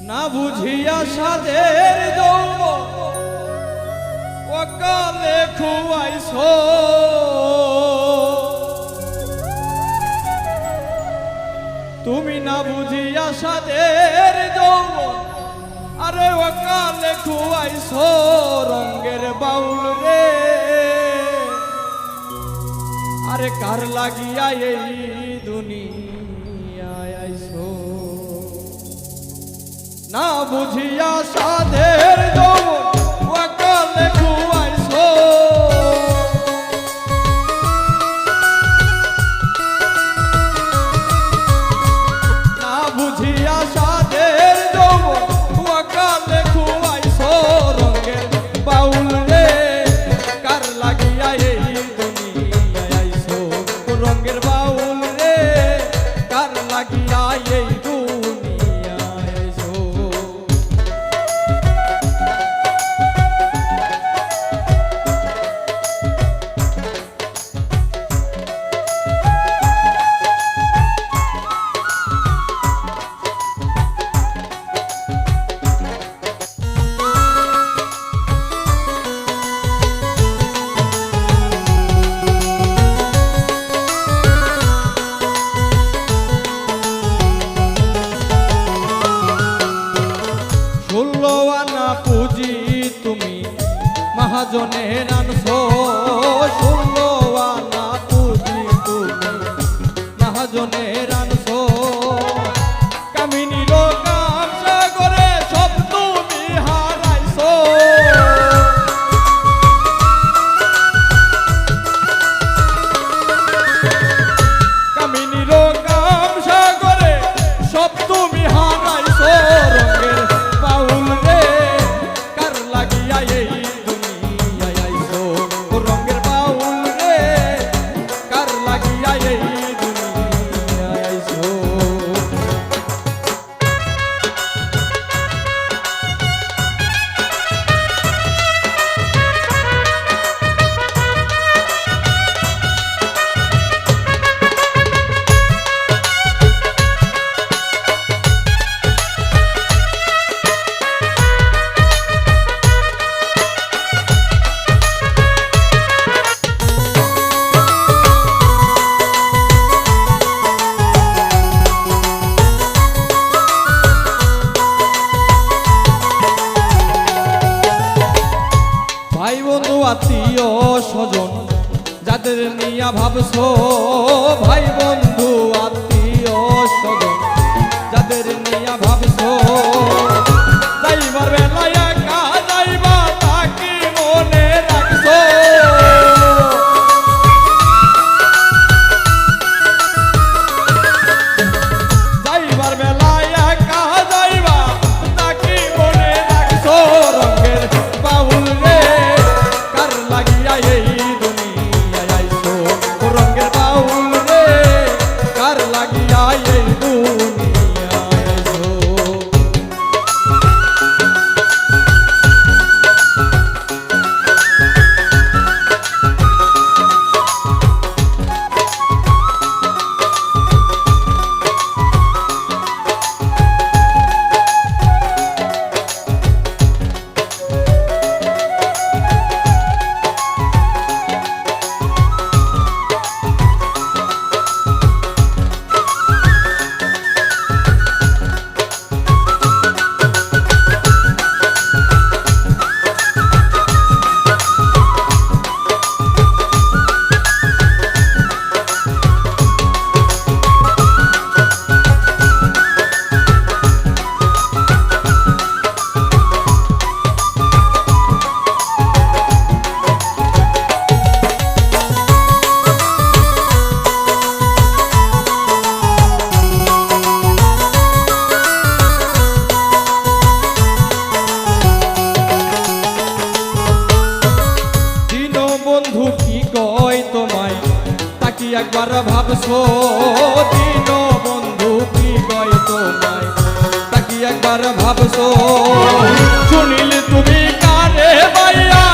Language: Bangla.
না বুঝিয়া সাদের দৌব অকালে তুমি না বুঝিয়া সাদের দৌব আরে অকালে খুয়াইছ রঙ্গের বাউল রে। আরে কার লাগিয়া এই দুনিয়ায় না বুঝিয়া সাধের যৌবন ষোলো আনা পুঁজি তুমি মহাজনের আনছো ষোলো আনা পুঁজি তুমি মহাজনের আত্মীয় স্বজন যাদের নিয়া ভাবছ ভাই বন্ধু আত্মীয় স্বজন যাদের একবার ভাবছ দিন বন্ধু কি কয় তোমায়? তাকি একবার ভাবছ? শুনিল তুমি কানে বাইয়া